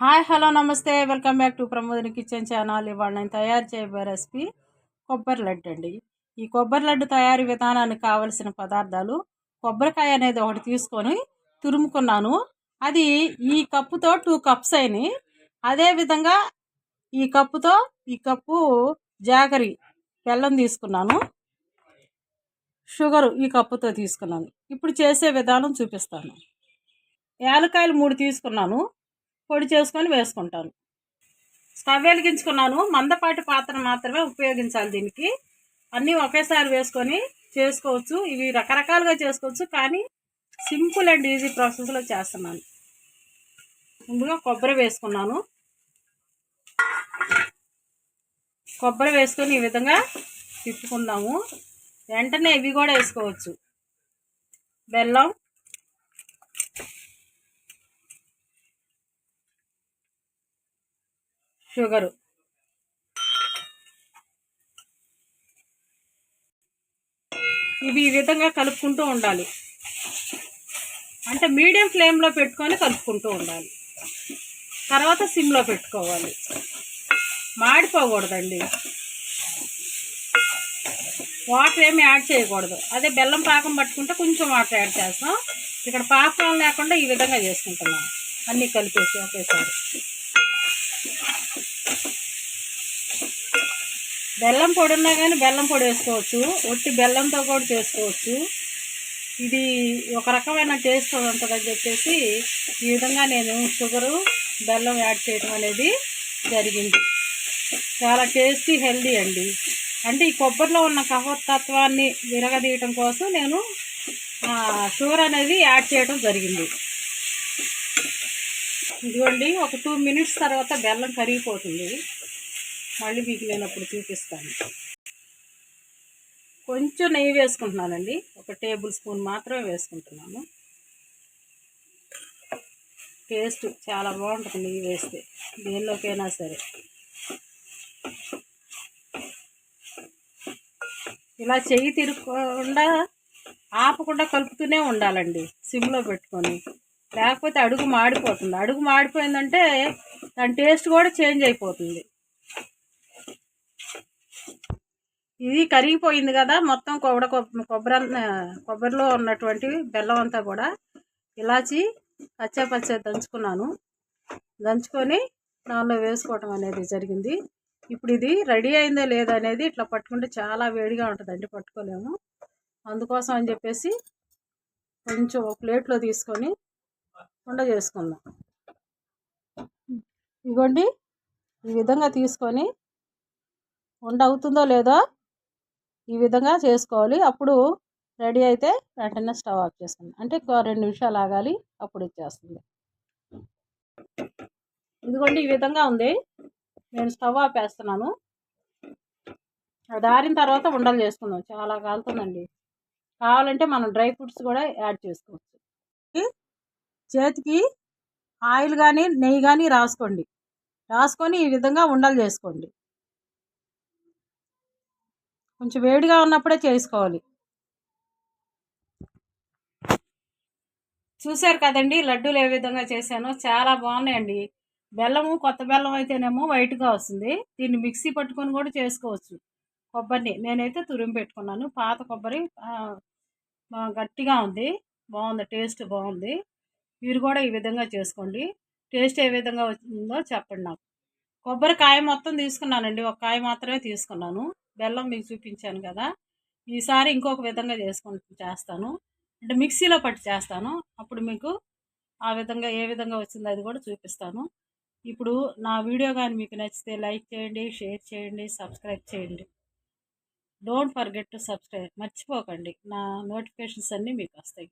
Hi hello namaste. Welcome back to Pramodini kitchen channel. ఇవాళ నేను తయారు చేయబోయే రెసిపీ కొబ్బరి లడ్డు అండి. ఈ కొబ్బరి లడ్డు తయారీ విధానానికి కావలసిన పదార్థాలు కొబ్బరికాయ అనేది ఒకటి తీసుకొని తురుముకున్నాను. అది ఈ కప్పుతో టూ కప్స్ అయినాయి అదేవిధంగా ఈ కప్పుతో ఈ కప్పు జాగరి బెల్లం తీసుకున్నాను. షుగరు ఈ కప్పుతో తీసుకున్నాను. ఇప్పుడు చేసే విధానం చూపిస్తాను. యాలకాయలు మూడు తీసుకున్నాను. పొడి చేసుకొని వేసుకుంటాను. స్టవ్ వెలిగించుకున్నాను. మందపాటి పాత్ర మాత్రమే ఉపయోగించాలి దీనికి. అన్నీ ఒకేసారి వేసుకొని చేసుకోవచ్చు. ఇవి రకరకాలుగా చేసుకోవచ్చు. కానీ సింపుల్ అండ్ ఈజీ ప్రాసెస్లో చేస్తున్నాను. ముందుగా కొబ్బరి వేసుకున్నాను. కొబ్బరి వేసుకొని ఈ విధంగా తిప్పుకుందాము. వెంటనే ఇవి కూడా వేసుకోవచ్చు. బెల్లం షుగరు. ఇవి ఈ విధంగా కలుపుకుంటూ ఉండాలి. అంటే మీడియం ఫ్లేమ్లో పెట్టుకొని కలుపుకుంటూ ఉండాలి. తర్వాత సిమ్లో పెట్టుకోవాలి. మాడిపోకూడదండి. వాటర్ ఏమి యాడ్ చేయకూడదు. అదే బెల్లం పాకం పట్టుకుంటే కొంచెం వాటర్ యాడ్ చేస్తాం. ఇక్కడ పాకం లేకుండా ఈ విధంగా చేసుకుంటున్నాం. అన్నీ కలిపేసి ఒకేసారి. బెల్లం పొడి ఉన్నా కానీ బెల్లం పొడి వేసుకోవచ్చు. ఒట్టి బెల్లంతో కూడా చేసుకోవచ్చు. ఇది ఒక రకమైన టేస్ట్ ఉంటుందని చెప్పేసి ఈ విధంగా నేను షుగరు బెల్లం యాడ్ చేయడం అనేది జరిగింది. చాలా టేస్టీ హెల్దీ అండి. అంటే ఈ కొబ్బరిలో ఉన్న కఫతత్వాన్ని విరగదీయటం కోసం నేను షుగర్ అనేది యాడ్ చేయడం జరిగింది. ఇదిగోండి ఒక టూ మినిట్స్ తర్వాత బెల్లం కరిగిపోతుంది. మళ్ళీ మీకు నేను అప్పుడు చూపిస్తాను. కొంచెం నెయ్యి వేసుకుంటున్నానండి. ఒక టేబుల్ స్పూన్ మాత్రమే వేసుకుంటున్నాను. టేస్ట్ చాలా బాగుంటుంది నెయ్యి వేస్తే దేనిలోకైనా సరే. ఇలా చెయ్యి తిరగకుండా ఆపకుండా కలుపుతూనే ఉండాలండి సిమ్లో పెట్టుకొని. లేకపోతే అడుగు మాడిపోతుంది. అడుగు మాడిపోయిందంటే దాని టేస్ట్ కూడా చేంజ్ అయిపోతుంది. ఇది కరిగిపోయింది కదా మొత్తం కొబ్బరి కొబ్బరి కొబ్బరిలో ఉన్నటువంటి బెల్లం అంతా కూడా ఇలాచి పచ్చ దంచుకున్నాను. దంచుకొని దానిలో వేసుకోవటం అనేది జరిగింది. ఇప్పుడు ఇది రెడీ అయిందో లేదో అనేది ఇట్లా పట్టుకుంటే చాలా వేడిగా ఉంటుందండి పట్టుకోలేము. అందుకోసం అని చెప్పేసి కొంచెం ఒక ప్లేట్లో తీసుకొని ఉండ చేసుకుందాం. ఇదిగోండి ఈ విధంగా తీసుకొని ఉండ అవుతుందో లేదో ఈ విధంగా చేసుకోవాలి. అప్పుడు రెడీ అయితే వెంటనే స్టవ్ ఆఫ్ చేస్తుంది అంటే రెండు నిమిషాలు ఆగాలి అప్పుడు ఇచ్చేస్తుంది. ఇదిగోండి ఈ విధంగా ఉంది. నేను స్టవ్ ఆపేస్తున్నాను అది ఆరిన తర్వాత ఉండలు చేసుకుందాం. చాలా కాలుతుందండి. కావాలంటే మనం డ్రై ఫ్రూట్స్ కూడా యాడ్ చేసుకోవచ్చు. చేతికి ఆయిల్ కానీ నెయ్యి కానీ రాసుకోండి. రాసుకొని ఈ విధంగా ఉండలు చేసుకోండి. కొంచెం వేడిగా ఉన్నప్పుడే చేసుకోవాలి. చూశారు కదండి లడ్డూలు ఏ విధంగా చేశానో? చాలా బాగున్నాయండి. బెల్లము కొత్త బెల్లం అయితేనేమో వైట్గా వస్తుంది. దీన్ని మిక్సీ పట్టుకొని కూడా చేసుకోవచ్చు. కొబ్బరిని. నేనైతే తురిమి పెట్టుకున్నాను. పాత కొబ్బరి గట్టిగా ఉంది. బాగుంది టేస్ట్ బాగుంది. మీరు కూడా ఈ విధంగా చేసుకోండి. టేస్ట్ ఏ విధంగా వచ్చిందో చెప్పండి నాకు. కొబ్బరికాయ మొత్తం తీసుకున్నానండి. ఒక కాయ మాత్రమే తీసుకున్నాను. బెల్లం మీకు చూపించాను కదా. ఈసారి ఇంకొక విధంగా చేసుకుంటూ చేస్తాను. అంటే మిక్సీలో పట్టి చేస్తాను. అప్పుడు మీకు ఆ విధంగా ఏ విధంగా వచ్చిందో అది కూడా చూపిస్తాను. ఇప్పుడు నా వీడియో కానీ మీకు నచ్చితే లైక్ చేయండి షేర్ చేయండి సబ్స్క్రైబ్ చేయండి. Don't forget to subscribe. మర్చిపోకండి. నా నోటిఫికేషన్స్ అన్నీ మీకు వస్తాయి.